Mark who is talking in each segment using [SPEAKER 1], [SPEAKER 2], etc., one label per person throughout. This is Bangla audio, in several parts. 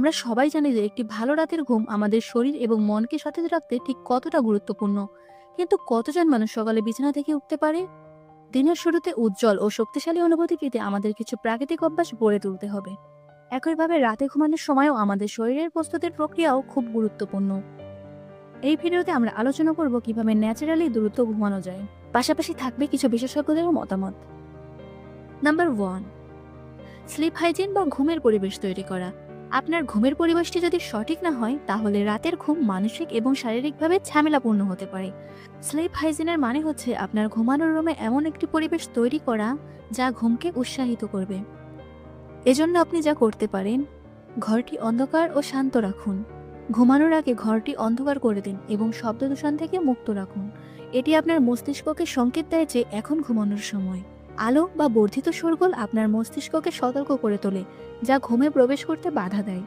[SPEAKER 1] আমরা সবাই জানি যে একটি ভালো রাতের ঘুম আমাদের শরীর এবং মনকে সতেজ রাখতে ঠিক কতটা গুরুত্বপূর্ণ। কিন্তু কতজন মানুষ সকালে বিছানা থেকে উঠতে পারে? দিনের শুরুতে উজ্জ্বল ও শক্তিশালী অনুভূতি পেতে আমাদের কিছু প্রাকৃতিক অভ্যাস গড়ে তুলতে হবে। একইভাবে রাতে ঘুমানোর সময়ও আমাদের শরীরের প্রস্তুতির প্রক্রিয়াও খুব গুরুত্বপূর্ণ। এই ভিডিওতে আমরা আলোচনা করব কীভাবে ন্যাচারালি দ্রুত ঘুমানো যায়। পাশাপাশি থাকবে কিছু বিশেষজ্ঞদেরও মতামত। নাম্বার ওয়ান, স্লিপ হাইজিন বা ঘুমের পরিবেশ তৈরি করা। আপনার ঘুমের পরিবেশটি যদি সঠিক না হয়, তাহলে রাতের ঘুম মানসিক এবং শারীরিকভাবে ঝামেলাপূর্ণ হতে পারে। স্লিপ হাইজিনের মানে হচ্ছে আপনার ঘুমানোর রুমে এমন একটি পরিবেশ তৈরি করা যা ঘুমকে উৎসাহিত করবে। এজন্য আপনি যা করতে পারেন, ঘরটি অন্ধকার ও শান্ত রাখুন। ঘুমানোর আগে ঘরটি অন্ধকার করে দিন এবং শব্দ দূষণ থেকে মুক্ত রাখুন। এটি আপনার মস্তিষ্ককে সংকেত দেয় যে এখন ঘুমানোর সময়। আলো বা বর্ধিত শোরগোল আপনার মস্তিষ্ককে সতর্ক করে তোলে, যা ঘুমে প্রবেশ করতে বাধা দেয়।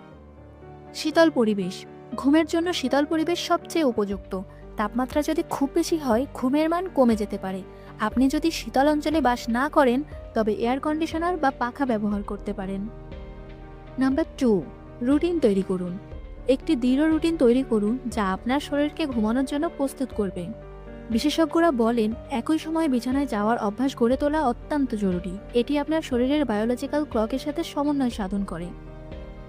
[SPEAKER 1] শীতল পরিবেশ। ঘুমের জন্য শীতল পরিবেশ সবচেয়ে উপযুক্ত। তাপমাত্রা যদি খুব বেশি হয়, ঘুমের মান কমে যেতে পারে। আপনি যদি শীতল অঞ্চলে বাস না করেন, তবে এয়ার কন্ডিশনার বা পাখা ব্যবহার করতে পারেন। নাম্বার টু, রুটিন তৈরি করুন। একটি দৃঢ় রুটিন তৈরি করুন, যা আপনার শরীরকে ঘুমানোর জন্য প্রস্তুত করবে। বিশেষজ্ঞরা বলেন, একই সময়ে বিছানায় যাওয়ার অভ্যাস গড়ে তোলা অত্যন্ত জরুরি। এটি আপনার শরীরের বায়োলজিক্যাল ক্লকের সাথে সমন্বয় সাধন করে।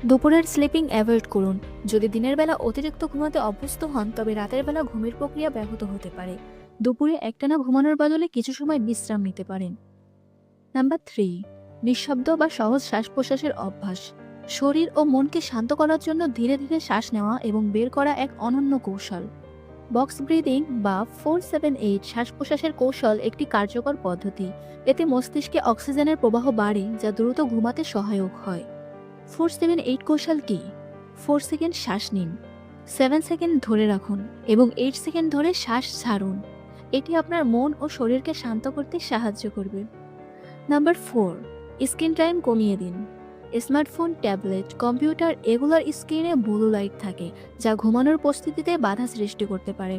[SPEAKER 1] দুপুরের স্লিপিং অ্যাভয়েড করুন। যদি দিনের বেলা অতিরিক্ত ঘুমাতে অভ্যস্ত হন, তবে রাতের বেলা ঘুমের প্রক্রিয়া ব্যাহত হতে পারে। দুপুরে একটানা ঘুমানোর বদলে কিছু সময় বিশ্রাম নিতে পারেন। নাম্বার থ্রি নিঃশব্দ বা সহজ শ্বাস প্রশ্বাসের অভ্যাস। শরীর ও মনকে শান্ত করার জন্য ধীরে ধীরে শ্বাস নেওয়া এবং বের করা এক অনন্য কৌশল। বক্স ব্রিদিং বা ফোর সেভেন এইট শ্বাস প্রশ্বাসের কৌশল একটি কার্যকর পদ্ধতি। এতে মস্তিষ্কে অক্সিজেনের প্রবাহ বাড়ে, যা দ্রুত ঘুমাতে সহায়ক হয়। ফোর সেভেন এইট কৌশল কি? ফোর সেকেন্ড শ্বাস নিন, সেভেন সেকেন্ড ধরে রাখুন এবং এইট সেকেন্ড ধরে শ্বাস ছাড়ুন। এটি আপনার মন ও শরীরকে শান্ত করতে সাহায্য করবে। নাম্বার ফোর, স্ক্রিন টাইম কমিয়ে দিন। স্মার্টফোন, ট্যাবলেট, কম্পিউটার এগুলোর স্ক্রিনে ব্লু লাইট থাকে, যা ঘুমানোর প্রস্তুতিতে বাধা সৃষ্টি করতে পারে।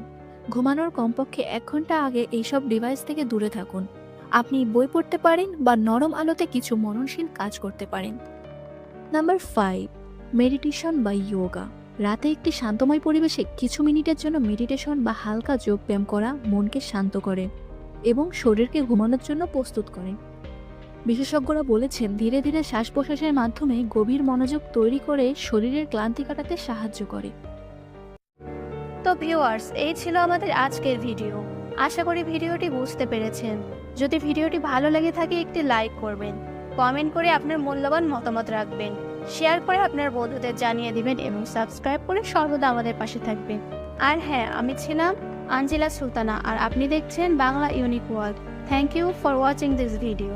[SPEAKER 1] ঘুমানোর কমপক্ষে এক ঘণ্টা আগে এইসব ডিভাইস থেকে দূরে থাকুন। আপনি বই পড়তে পারেন বা নরম আলোতে কিছু মননশীল কাজ করতে পারেন। নাম্বার ফাইভ মেডিটেশন বা ইয়োগা রাতে একটি শান্তময় পরিবেশে কিছু মিনিটের জন্য মেডিটেশন বা হালকা যোগব্যায়াম করা মনকে শান্ত করে এবং শরীরকে ঘুমানোর জন্য প্রস্তুত করে। বিশেষজ্ঞরা বলেছেন, ধীরে ধীরে শ্বাস প্রশ্বাসের মাধ্যমে গভীর মনোযোগ তৈরি করে শরীরের ক্লান্তি কাটাতে সাহায্য করে।
[SPEAKER 2] তো ভিউয়ার্স এই ছিল আমাদের আজকের ভিডিও আশা করি ভিডিওটি বুঝতে পেরেছেন। যদি ভিডিওটি ভালো লেগে থাকে, একটি লাইক করবেন। কমেন্ট করে আপনার মূল্যবান মতামত রাখবেন। শেয়ার করে আপনার বন্ধুদের জানিয়ে দিবেন এবং সাবস্ক্রাইব করে সর্বদা আমাদের পাশে থাকবেন। আর হ্যাঁ আমি ছিলাম আঞ্জিলা সুলতানা, আর আপনি দেখছেন Bangla unique world. Thank you for watching this video